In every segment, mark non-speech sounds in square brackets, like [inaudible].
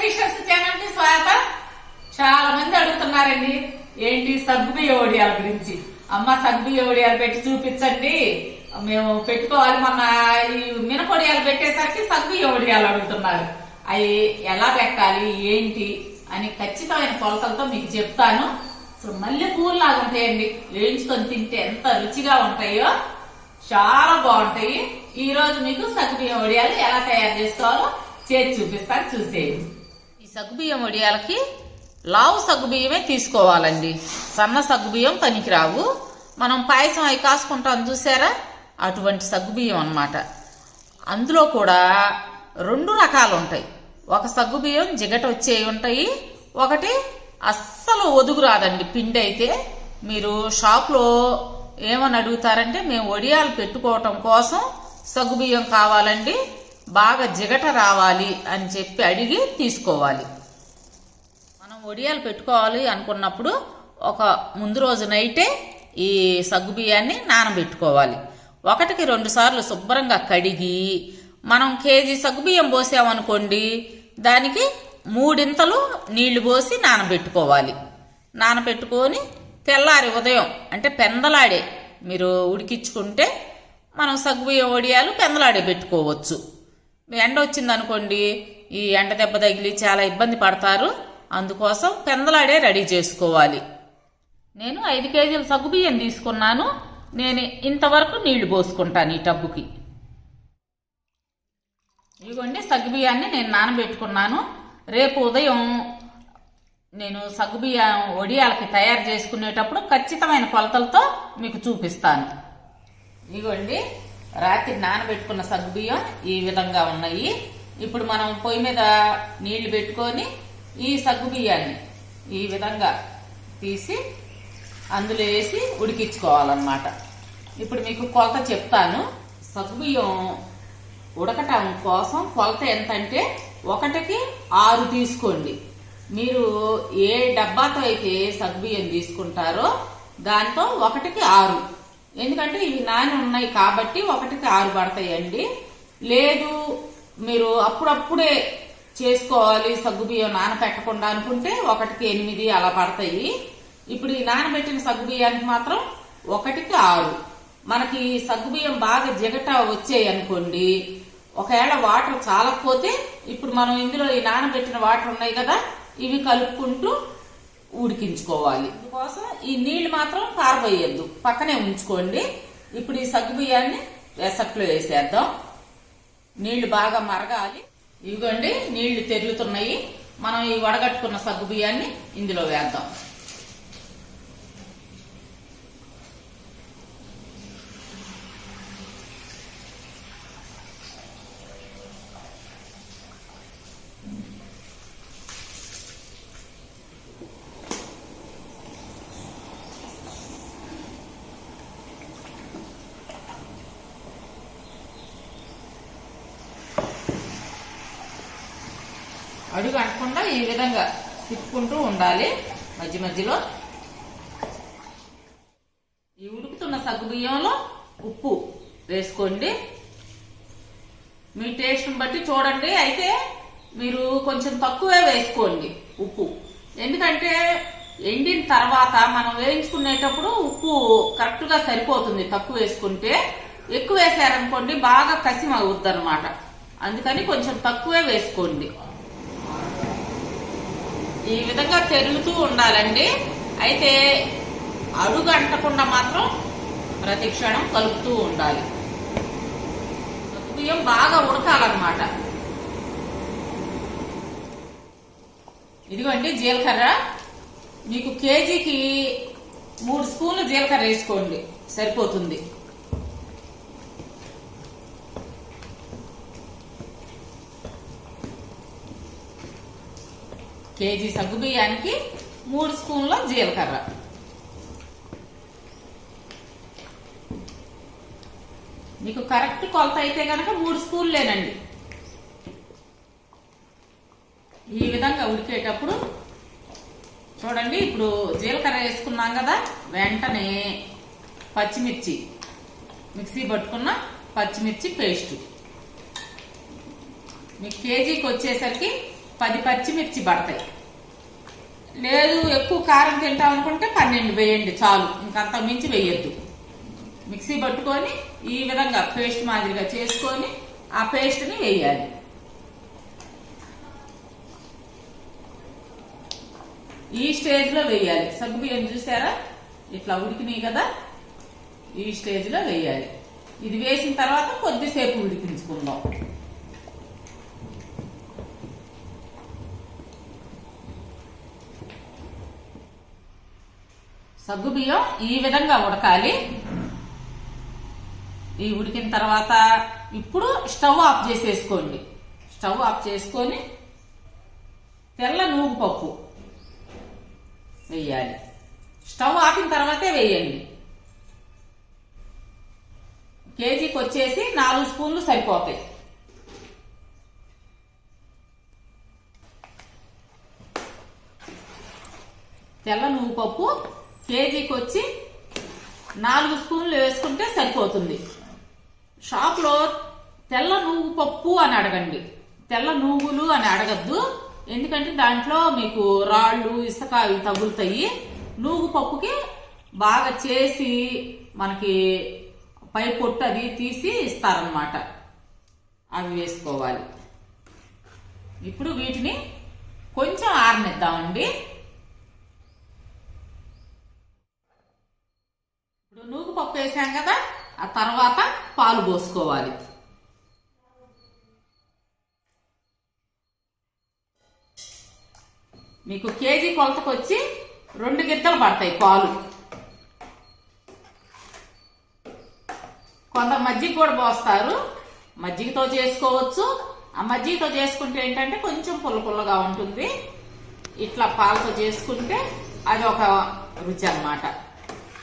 Fissures ఛానల్కి స్వాగతం. చాలా మంది అడుగుతున్నారండి ఏంటి సగ్గుబియ్య వడియాల గురించి? అమ్మ సగ్గుబియ్య వడియాలు పెట్టి చూపించండి. మేము పెట్టుకోవాలి మొన్న ఈ మినపొడియాలు పెట్టేసరికి సగ్గుబియ్య వడియాలు అడుగుతున్నారు. అవి ఎలా పెట్టాలి ఏంటి అని ఖచ్చితమైన కొలతలతో మీకు చెప్తాను. సో మల్లె పూల్లాగా ఉంటాయండి. వేయించుకొని తింటే ఎంత రుచిగా ఉంటాయో చాలా బాగుంటాయి. ఈ రోజు మీకు సగ్గుబియ్యం వడియాలు ఎలా తయారు చేసుకోవాలో చేసి చూపిస్తాను చూసేయండి. సగ్గుబియ్యం వడియాలకి లావు సగ్గుబియ్యమే తీసుకోవాలండి. సన్న సగ్గుబియ్యం పనికిరావు. మనం పాయసం అవి కాసుకుంటాం చూసారా? అటువంటి సగ్గుబియ్యం అన్నమాట. అందులో కూడా రెండు రకాలు ఉంటాయి ఒక సగ్గుబియ్యం జిగట వచ్చేవి ఉంటాయి. ఒకటి అస్సలు ఒదుగు రాదండి పిండి అయితే. మీరు షాప్లో ఏమని అడుగుతారంటే మేము వడియాలు పెట్టుకోవటం కోసం సగ్గుబియ్యం కావాలండి. బాగా జిగట రావాలి అని చెప్పి అడిగి తీసుకోవాలి. మనం వడియాలు పెట్టుకోవాలి అనుకున్నప్పుడు ఒక ముందు రోజు నైటే ఈ సగ్గుబియ్యాన్ని నానబెట్టుకోవాలి. ఒకటికి రెండు సార్లు శుభ్రంగా కడిగి మనం కేజీ సగ్గుబియ్యం పోసామనుకోండి దానికి మూడింతలు నీళ్ళు పోసి నానబెట్టుకోవాలి. నానబెట్టుకొని తెల్లారి ఉదయం అంటే పెందలాడే మీరు ఉడికించుకుంటే మనం సగ్గుబియ్యం వడియాలు పెందలాడే పెట్టుకోవచ్చు. ఎండ వచ్చిందనుకోండి ఈ ఎండ దెబ్బ తగిలి చాలా ఇబ్బంది పడతారు. అందుకోసం పెందలాడే రెడీ చేసుకోవాలి. నేను ఐదు కేజీల సగ్గుబియ్యం తీసుకున్నాను. నేను ఇంతవరకు నీళ్ళు పోసుకుంటాను ఈ టబ్బుకి. ఇదిగోండి సగ్గుబియ్యాన్ని నేను నానబెట్టుకున్నాను. రేపు ఉదయం నేను సగ్గుబియ్యం వడియాలకి తయారు చేసుకునేటప్పుడు ఖచ్చితమైన కొలతలతో మీకు చూపిస్తాను. ఇదిగోండి రాత్రి నానబెట్టుకున్న సగ్గుబియ్యం ఈ విధంగా ఉన్నాయి. ఇప్పుడు మనం పొయ్యి మీద నీళ్ళు పెట్టుకొని ఈ సగ్గుబియ్యాన్ని ఈ విధంగా తీసి అందులో వేసి ఉడికించుకోవాలన్నమాట. ఇప్పుడు మీకు కొలత చెప్తాను. సగ్గుబియ్యం ఉడకటం కోసం కొలత ఎంతంటే ఒకటికి ఆరు తీసుకోండి. మీరు ఏ డబ్బాతో అయితే సగ్గుబియ్యం తీసుకుంటారో దాంతో ఒకటికి ఆరు. ఎందుకంటే ఇవి నాని ఉన్నాయి కాబట్టి ఒకటికి ఆరు పడతాయండి. లేదు మీరు అప్పుడప్పుడే చేసుకోవాలి సగ్గుబియ్యం నానబెట్టకుండా అనుకుంటే ఒకటికి ఎనిమిది అలా పడతాయి. ఇప్పుడు ఈ నానబెట్టిన సగ్గుబియ్యానికి మాత్రం ఒకటికి ఆరు. మనకి సగ్గుబియ్యం బాగా జిగట వచ్చాయి అనుకోండి ఒకవేళ వాటర్ చాలకపోతే ఇప్పుడు మనం ఇందులో ఈ నానబెట్టిన వాటర్ ఉన్నాయి కదా ఇవి కలుపుకుంటూ ఉడికించుకోవాలి. అందుకోసం ఈ నీళ్ళు మాత్రం పారబోయద్దు. పక్కనే ఉంచుకోండి. ఇప్పుడు ఈ సగ్గుబియ్యాన్ని ఎసట్లో వేసేద్దాం. నీళ్ళు బాగా మరగాలి. ఇవ్వండి నీళ్ళు తెరుగుతున్నాయి మనం ఈ వడగట్టుకున్న సగ్గుబియ్యాన్ని ఇందులో వేద్దాం. అడుగు అంటకుండా ఈ విధంగా తిప్పుకుంటూ ఉండాలి మధ్య మధ్యలో. ఈ ఉడుకుతున్న సగ్గు బియ్యంలో ఉప్పు వేసుకోండి. మీ టేస్ట్ని బట్టి చూడండి. అయితే మీరు కొంచెం తక్కువే వేసుకోండి ఉప్పు. ఎందుకంటే ఎండిన తర్వాత మనం వేయించుకునేటప్పుడు ఉప్పు కరెక్ట్గా సరిపోతుంది తక్కువ వేసుకుంటే. ఎక్కువ వేసారనుకోండి బాగా కసిమ అవుద్ది అనమాట అందుకని కొంచెం తక్కువే వేసుకోండి. ఈ విధంగా తెరుగుతూ ఉండాలండి. అయితే అడుగు అంటకుండా మాత్రం ప్రతి క్షణం కలుపుతూ ఉండాలి. బియ్యం బాగా ఉడకాలన్నమాట. ఇదిగోండి జీలకర్ర. మీకు కేజీకి మూడు స్పూన్లు జీలకర్ర వేసుకోండి. సరిపోతుంది. కేజీ సగ్గుబియ్యానికి మూడు స్పూన్ల జీలకర్ర. మీకు కరెక్ట్ కొలత అయితే కనుక మూడు స్పూన్లేనండి. ఈ విధంగా ఉడికేటప్పుడు చూడండి ఇప్పుడు జీలకర్ర వేసుకున్నాం కదా వెంటనే పచ్చిమిర్చి మిక్సీ పట్టుకున్న పచ్చిమిర్చి పేస్ట్. మీకు కేజీకి వచ్చేసరికి పది పచ్చిమిర్చి పడతాయి. లేదు ఎక్కువ కారం తింటాం అనుకుంటే పన్నెండు వేయండి చాలు. ఇంకంత మించి వేయద్దు. మిక్సీ పట్టుకొని ఈ విధంగా పేస్ట్ మాదిరిగా చేసుకొని ఆ పేస్ట్ని వేయాలి. ఈ స్టేజ్లో వేయాలి. సగ్గుబియ్యం చూసారా? ఇట్లా ఉడికినాయి కదా? ఈ స్టేజ్లో వేయాలి. ఇది వేసిన తర్వాత కొద్దిసేపు ఉడికించుకుందాం. సగ్గుబియ్యం ఈ విధంగా ఉడకాలి. ఈ ఉడికిన తర్వాత ఇప్పుడు స్టవ్ ఆఫ్ చేసేసుకోండి. స్టవ్ ఆఫ్ చేసుకొని తెల్ల నూగు పప్పు వేయాలి. స్టవ్ ఆపిన తర్వాతే వేయండి. కేజీకి వచ్చేసి నాలుగు స్పూన్లు సరిపోతాయి. తెల్ల నువ్వు పప్పు కేజీకి వచ్చి నాలుగు స్పూన్లు వేసుకుంటే సరిపోతుంది. షాప్లో తెల్ల నువ్వు పప్పు అని అడగండి. తెల్ల నువ్వులు అని అడగద్దు. ఎందుకంటే దాంట్లో మీకు రాళ్ళు ఇసుక అవి తగులుతాయి. నువ్వు పప్పుకి బాగా చేసి మనకి పై పొట్టు అది తీసి ఇస్తారనమాట అవి వేసుకోవాలి. ఇప్పుడు వీటిని కొంచెం ఆరనిద్దామండి. నూగు పప్పు వేసాం కదా ఆ తర్వాత పాలు పోసుకోవాలి. మీకు కేజీ కొలతకు వచ్చి రెండు గిద్దలు పడతాయి పాలు. కొంత మజ్జిగ కూడా పోస్తారు. మజ్జిగతో చేసుకోవచ్చు. ఆ మజ్జిగతో చేసుకుంటే ఏంటంటే కొంచెం పుల్ల పుల్లగా ఉంటుంది. ఇట్లా పాలతో చేసుకుంటే అది ఒక రుచి అన్నమాట.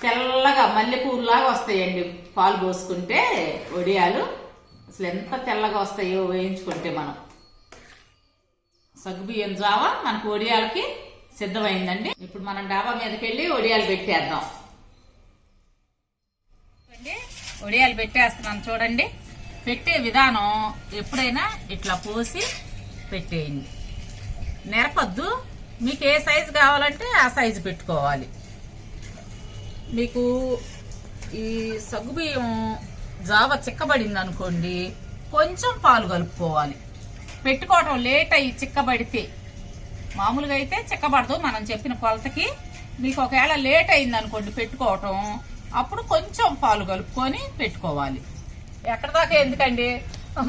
తెల్లగా మల్లెపూలాగా వస్తాయండి. పాలు పోసుకుంటే వడియాలు అసలు ఎంత తెల్లగా వస్తాయో వేయించుకుంటే మనం. సగ్గుబియ్యం జావ మనకు వడియాలకి సిద్ధమైందండి. ఇప్పుడు మనం డాబా మీదకి వెళ్ళి ఒడియాలు పెట్టేద్దాం. ఒడియాలు వడియాలు పెట్టేస్తున్నాను చూడండి. పెట్టే విధానం ఎప్పుడైనా ఇట్లా పోసి పెట్టేయండి. నెరపద్దు. మీకు ఏ సైజు కావాలంటే ఆ సైజు పెట్టుకోవాలి. మీకు ఈ సగ్గుబియ్యం జావ చిక్కబడింది అనుకోండి కొంచెం పాలు కలుపుకోవాలి. పెట్టుకోవటం లేట్ అయ్యి చిక్కబడితే మామూలుగా అయితే చిక్కబడదు. మనం చెప్పిన కొలతకి మీకు ఒకవేళ లేట్ అయింది అనుకోండి పెట్టుకోవటం అప్పుడు కొంచెం పాలు కలుపుకొని పెట్టుకోవాలి. ఎక్కడ దాకా ఎందుకండి?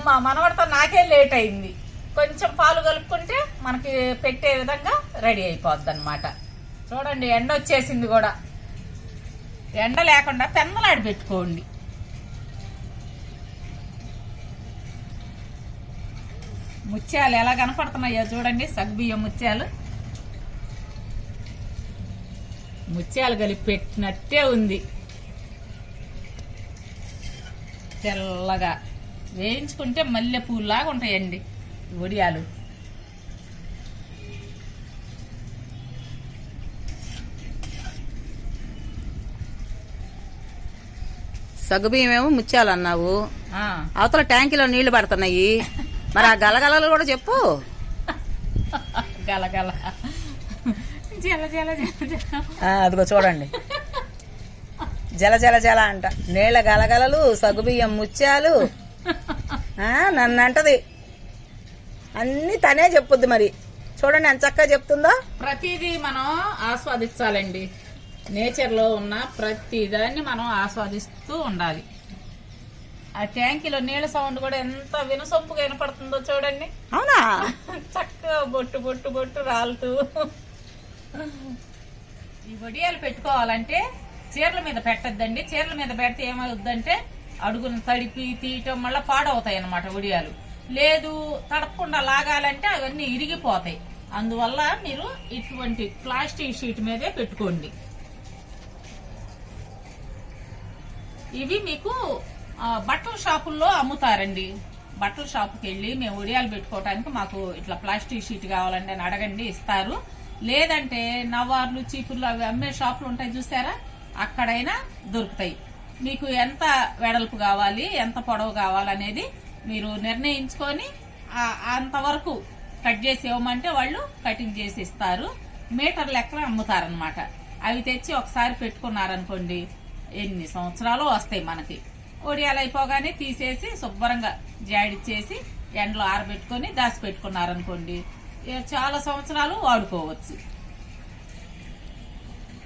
మా మనవడితో నాకే లేట్ అయింది. కొంచెం పాలు కలుపుకుంటే మనకి పెట్టే విధంగా రెడీ అయిపోద్ది చూడండి ఎండ వచ్చేసింది కూడా. ఎండ లేకుండా పెన్నలాడి పెట్టుకోండి. ముత్యాలు ఎలా కనపడుతున్నాయో చూడండి సగ్బియ్యం ముత్యాలు. ముత్యాలు కలిపి పెట్టినట్టే ఉంది. తెల్లగా వేయించుకుంటే మల్లె పూలాగా ఉంటాయండి ఒడియాలు. వడియాలు సగ్గుబియ్యం ఏమో ముత్యాలు అన్నావు అవతల ట్యాంకీలో నీళ్ళు పడుతున్నాయి. మరి ఆ గలగలలు కూడా చెప్పు. గలగల. జల జల జల జల. ఆ, అదిగో చూడండి. జల జల జల అంట. నీళ్ళ గలగలలు సగ్గుబియ్యం ముత్యాలు. ఆ, నన్ను అంటది అన్ని తనే చెప్పుద్ది మరి. చూడండి ఎంత చక్కగా చెప్తుందో. ప్రతిదీ మనం ఆస్వాదించాలండి. నేచర్లో ఉన్న ప్రతి దాన్ని మనం ఆస్వాదిస్తూ ఉండాలి. ఆ ట్యాంకీలో నీళ్ళ సౌండ్ కూడా ఎంత వినసొంపుగా వినపడుతుందో చూడండి. అవునా? [laughs] చక్కగా బొట్టు బొట్టు బొట్టు రాలుతూ. ఈ వడియాలు పెట్టుకోవాలంటే చీరల మీద పెట్టద్దండి. చీరల మీద పెడితే ఏమవుద్దంటే అడుగును తడిపి తీయటం మళ్ళీ పాడవుతాయి అన్నమాట వడియాలు. లేదు తడపకుండా లాగాలంటే అవన్నీ ఇరిగిపోతాయి. అందువల్ల మీరు ఇటువంటి ప్లాస్టిక్ షీట్ మీదే పెట్టుకోండి. ఇవి మీకు బట్టల షాపుల్లో అమ్ముతారండి. బట్టల షాపుకి వెళ్ళి మేము ఉడియాలు పెట్టుకోవడానికి మాకు ఇట్లా ప్లాస్టిక్ షీట్ కావాలండి అని అడగండి ఇస్తారు. లేదంటే నవార్లు చీపుర్లు అవి అమ్మే షాపులు ఉంటాయి చూసారా? అక్కడైనా దొరుకుతాయి. మీకు ఎంత వెడల్పు కావాలి ఎంత పొడవు కావాలనేది మీరు నిర్ణయించుకొని అంతవరకు కట్ చేసి ఇవ్వమంటే వాళ్ళు కటింగ్ చేసి ఇస్తారు. మీటర్ లెక్కన అమ్ముతారనమాట అవి తెచ్చి ఒకసారి పెట్టుకున్నారనుకోండి ఎన్ని సంవత్సరాలు వస్తాయి మనకి? ఒడియాలు అయిపోగానే తీసేసి శుభ్రంగా జాడిచ్చేసి ఎండలో ఆరబెట్టుకొని దాచి పెట్టుకున్నారనుకోండి చాలా సంవత్సరాలు వాడుకోవచ్చు.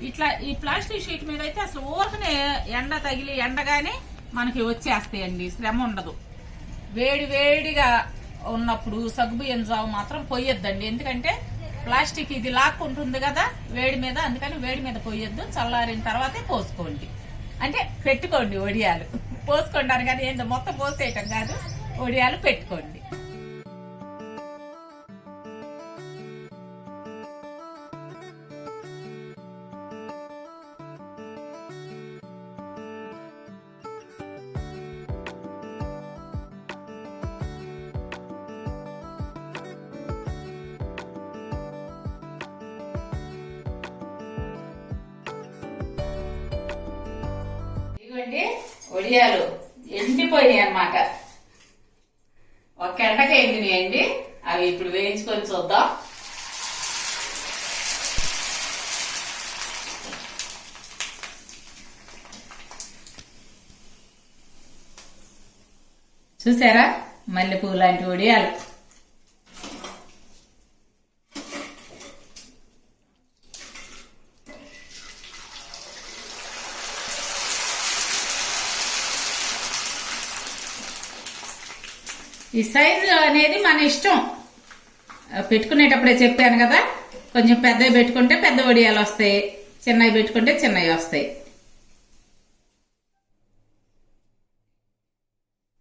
ఇట్లా ఈ ప్లాస్టిక్ షీట్ మీద అయితే అసలు ఊరకనే ఎండ తగిలి ఎండగానే మనకి వచ్చేస్తాయండి శ్రమ ఉండదు. వేడి వేడిగా ఉన్నప్పుడు సగ్గుబియ్యం జావు మాత్రం పోయొద్దండి. ఎందుకంటే ప్లాస్టిక్ ఇది లాక్కుంటుంది కదా వేడి మీద అందుకని వేడి మీద పోయొద్దు చల్లారిన తర్వాతే పోసుకోండి. అంటే పెట్టుకోండి వడియాలు పోసుకుంటారు కానీ ఏంటో మొత్తం పోసేయటం కాదు. ఒడియాలు పెట్టుకోండి. చూడండి ఒడియాలు ఎండిపోయినాయి అన్నమాట. ఒక ఎండకి ఎండినాయండి. అవి ఇప్పుడు వేయించుకొని చూద్దాం. చూసారా? మల్లెపూ లాంటి వడియాలు ఈ సైజు అనేది మన ఇష్టం. పెట్టుకునేటప్పుడే చెప్పాను కదా కొంచెం పెద్దవి పెట్టుకుంటే పెద్ద వడియాలు వస్తాయి చిన్నవి పెట్టుకుంటే చిన్నవి వస్తాయి.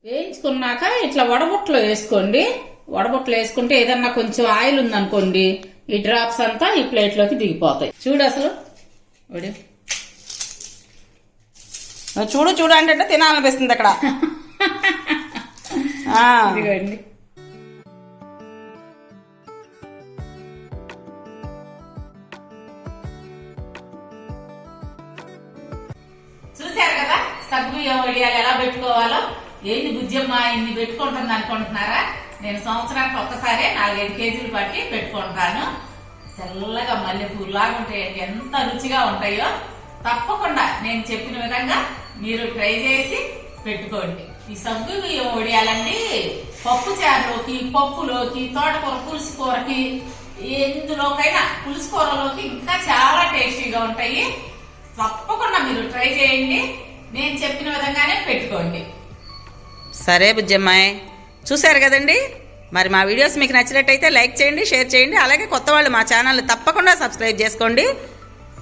వేయించుకున్నాక ఇట్లా వడబుట్టలో వేసుకోండి. వడబుట్టలో వేసుకుంటే ఏదన్నా కొంచెం ఆయిల్ ఉందనుకోండి ఈ డ్రాప్స్ అంతా ఈ ప్లేట్లోకి దిగిపోతాయి. చూడు అసలు. చూడు చూడు అంటే తినాలనిపిస్తుంది అక్కడ. [laughs] ఇదిగోండి. చూశారు కదా? సగ్గుబియ్యం వడియాలు ఎలా పెట్టుకోవాలో? ఏంది బుజ్జమ్మ ఇన్ని పెట్టుకుంటుంది అనుకుంటున్నారా? నేను సంవత్సరానికి ఒక్కసారే నాలుగైదు కేజీలు పట్టి పెట్టుకుంటాను. తెల్లగా మల్లెపూలాగా ఉంటాయండి ఎంత రుచిగా ఉంటాయో తప్పకుండా నేను చెప్పిన విధంగా మీరు ట్రై చేసి పెట్టుకోండి. ఈ సగ్గు బియ్యం వడియాలండి పప్పు చారులోకి పప్పులోకి తోటకూర పులుసు కూరకి ఎందులోకైనా పులుసు కూరలోకి ఇంకా చాలా టేస్టీగా ఉంటాయి. తప్పకుండా మీరు ట్రై చేయండి. నేను చెప్పిన విధంగానే పెట్టుకోండి. సరే బుజ్జమ్మాయి. చూశారు కదండి? మరి మా వీడియోస్ మీకు నచ్చినట్టయితే లైక్ చేయండి షేర్ చేయండి. అలాగే కొత్త వాళ్ళు మా ఛానల్ని తప్పకుండా సబ్స్క్రైబ్ చేసుకోండి.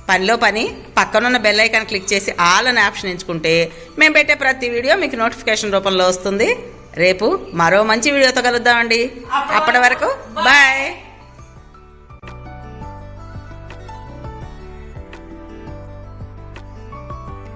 పనిలో పని పక్కనున్న బెల్ ఐకాన్ క్లిక్ చేసి ఆల్ అనే ఆప్షన్ ఎంచుకుంటే మేము పెట్టే ప్రతి వీడియో మీకు నోటిఫికేషన్ రూపంలో వస్తుంది. రేపు మరో మంచి వీడియోతో కలుద్దామండి. అప్పటి వరకు బాయ్